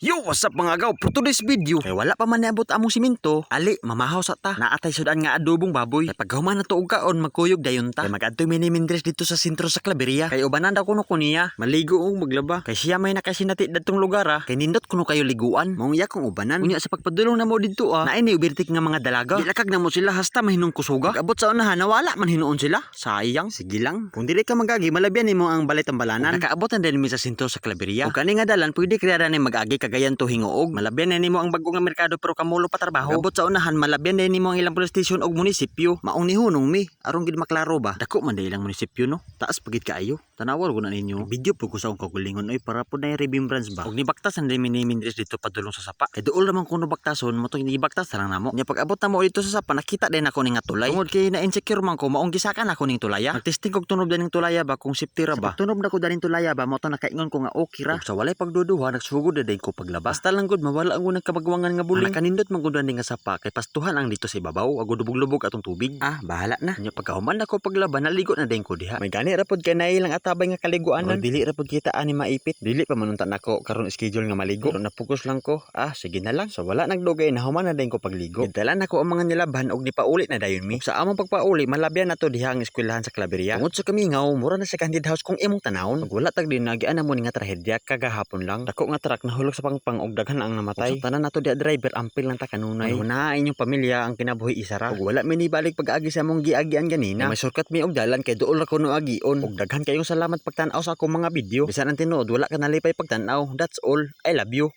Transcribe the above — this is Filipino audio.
Yo, what's up mga gaw? For today's video, kay wala pa man niabot among simento, ali, mamahaw sa ta. Naatay sudan nga adobong baboy. Kay pagkahuman na tuog kaon, magkuyog dayon ta. Kay mag-adto minimindres dito sa sentro sa Claveria. Kay ubanan daw kuno kuniya, maligo og maglaba. Kay siya may nakasinati datong lugar ah. Kay nindot kuno kayo liguan. Maong iya kong ubanan. Unya sa pagpadulong na mo dito ah. Naay ni ubirtik nga mga dalaga. Dilakag na mo sila hasta mahinong kusuga. Abot sa unahan, nawala man hinuon sila. Sayang, sige lang. Kung dili ka magagi, malabyan nimo ang balay tambalanan. Nakaabot na din mi sa sentro sa Claveria. Ug kani nga dalan, pwede kriya ni mag-agi kagayan to hingoog. Malabyan na nimo ang bagong nga merkado pero kamulo pa trabaho. Abot sa unahan, malabyan na nimo ang ilang police station og munisipyo. Maong ni hunong mi, aron gid maklaro ba. Dako man ilang munisipyo no. Taas pagit kaayo. Tanawal ko na ninyo. Video po ko sa akong kagulingon oy para po na remembrance ba. Og nibaktasan din mi ni Mindres dito padulong sa sapa. Kay duol naman kuno baktason mo to nibaktas lang namo. Nya pag abot na mo dito sa sapa nakita din ako ning tulay. Tungod kay na insecure man ko maong gisakan ako ning tulaya. Nagtesting kog tunob din ning tulaya ba kung safety ra ba. Tunob na ko daning tulaya ba mo to nakaingon ko nga okay ra. Sa walay pagduduha nagsugod na din ko paglabas. Basta lang gud mawala ang unang kabagwangan nga buling. Kanindot man gud nga sapa kay pastuhan ang dito sa ibabaw. Agud lubog-lubog atong tubig. Ah, bahala na. Nya pagkahuman na ko paglaba naligo na din ko diha. May gani ra pod kay nailang atabay nga kaliguanan. dili ra pod kita ani maipit. Dili pa manuntan ako karon schedule nga maligo. Pero napokus lang ko. Ah, sige na lang. So wala nagdugay na human na din ko pagligo. Gidalan ako ang mga nilabhan og nipaulit na dayon mi. Sa among pagpauli malabyan na to diha ang eskwelahan sa Claveria. Tungod sa kamingaw, mura na sa candid house kung imong tanawon. Ug wala tag din nagian na mo nga trahedya kagahapon lang. Dako nga truck nahulog sa pangpang og daghan ang namatay. Sa tanan nato diha driver ampil lang ta kanunay. Una inyong pamilya ang kinabuhi isara. Ug wala mi ni balik pag-agi sa among giagian ganina. May shortcut mi og dalan kay duol ra kuno agion. Ug daghan kayong salamat pagtan-aw sa akong mga video. Bisan ang tinuod wala ka nalipay pagtan-aw. That's all. I love you.